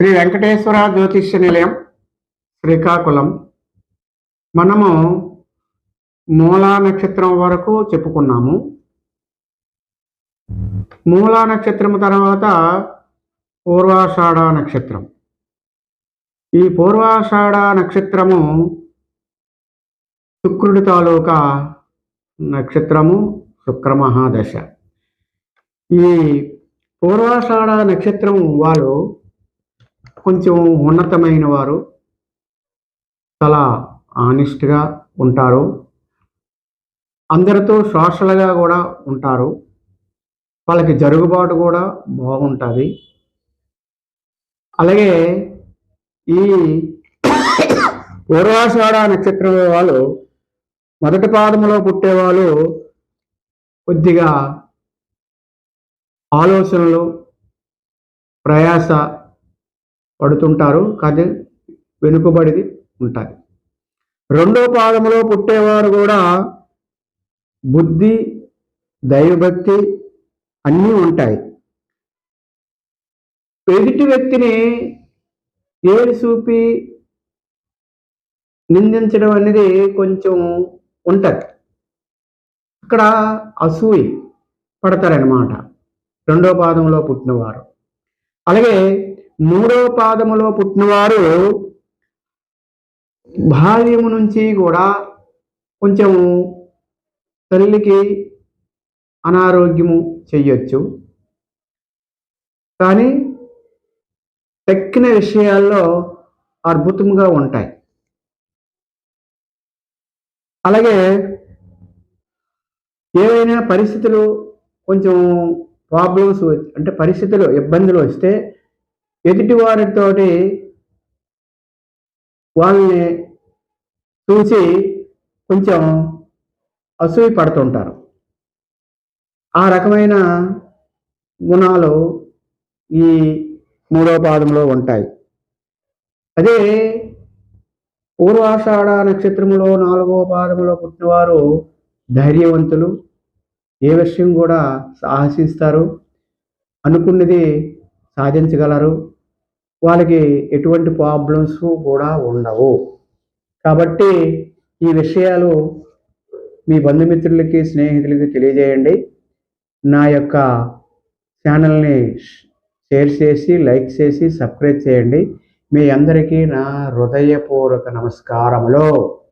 శ్రీ వెంకటేశ్వర జ్యోతిష్య నిలయం శ్రీకాకుళం. మనము మూలా నక్షత్రం వరకు చెప్పుకున్నాము. మూలా నక్షత్రం తర్వాత పూర్వాషాఢ నక్షత్రం. ఈ పూర్వాషాఢ నక్షత్రము శుక్రుడి తాలూకా నక్షత్రము శుక్రమహాదశ. ఈ పూర్వాషాఢ నక్షత్రం వాళ్ళు కొంచెం ఉన్నతమైన వారు చాలా ఆనెస్ట్గా ఉంటారు. అందరితో సోషల్గా కూడా ఉంటారు. వాళ్ళకి జరుగుబాటు కూడా బాగుంటుంది. అలాగే ఈ పూర్వాషాఢ నక్షత్రం వాళ్ళు మొదటి పాదములో పుట్టేవాళ్ళు కొద్దిగా ఆలోచనలు ప్రయాస పడుతుంటారు కానీ వెనుకబడిది ఉంటుంది రెండో పాదములో పుట్టేవారు కూడా బుద్ధి దైవభక్తి అన్నీ ఉంటాయి. ఎదుటి వ్యక్తిని ఏడు చూపి నిందించడం అనేది కొంచెం ఉంటుంది. ఇక్కడ అసూయి పడతారనమాట రెండో పాదంలో పుట్టినవారు. అలాగే మూడవ పాదములో పుట్టినవారు బాల్యము నుంచి కూడా కొంచెం తల్లికి అనారోగ్యము చెయ్యొచ్చు కానీ తక్కిన విషయాల్లో అద్భుతంగా ఉంటాయి. అలాగే ఏవైనా పరిస్థితులు కొంచెం ప్రాబ్లమ్స్ అంటే పరిస్థితులు ఇబ్బందులు వస్తే ఎదుటి వారితోటి వాళ్ళని చూసి కొంచెం అసూయ పడుతుంటారు. ఆ రకమైన గుణాలు ఈ మూడో పాదంలో ఉంటాయి. అదే పూర్వాషాఢ నక్షత్రంలో నాలుగో పాదములో పుట్టినవారు ధైర్యవంతులు ఏ విషయం కూడా సాహసిస్తారు అనుకున్నది సాధించగలరు. వాళ్ళకి ఎటువంటి ప్రాబ్లమ్స్ కూడా ఉండవు. కాబట్టి ఈ విషయాలు మీ బంధుమిత్రులకి స్నేహితులకి తెలియజేయండి. నా యొక్క ఛానల్ని షేర్ చేసి లైక్ చేసి సబ్స్క్రైబ్ చేయండి. మీ అందరికీ నా హృదయపూర్వక నమస్కారములు.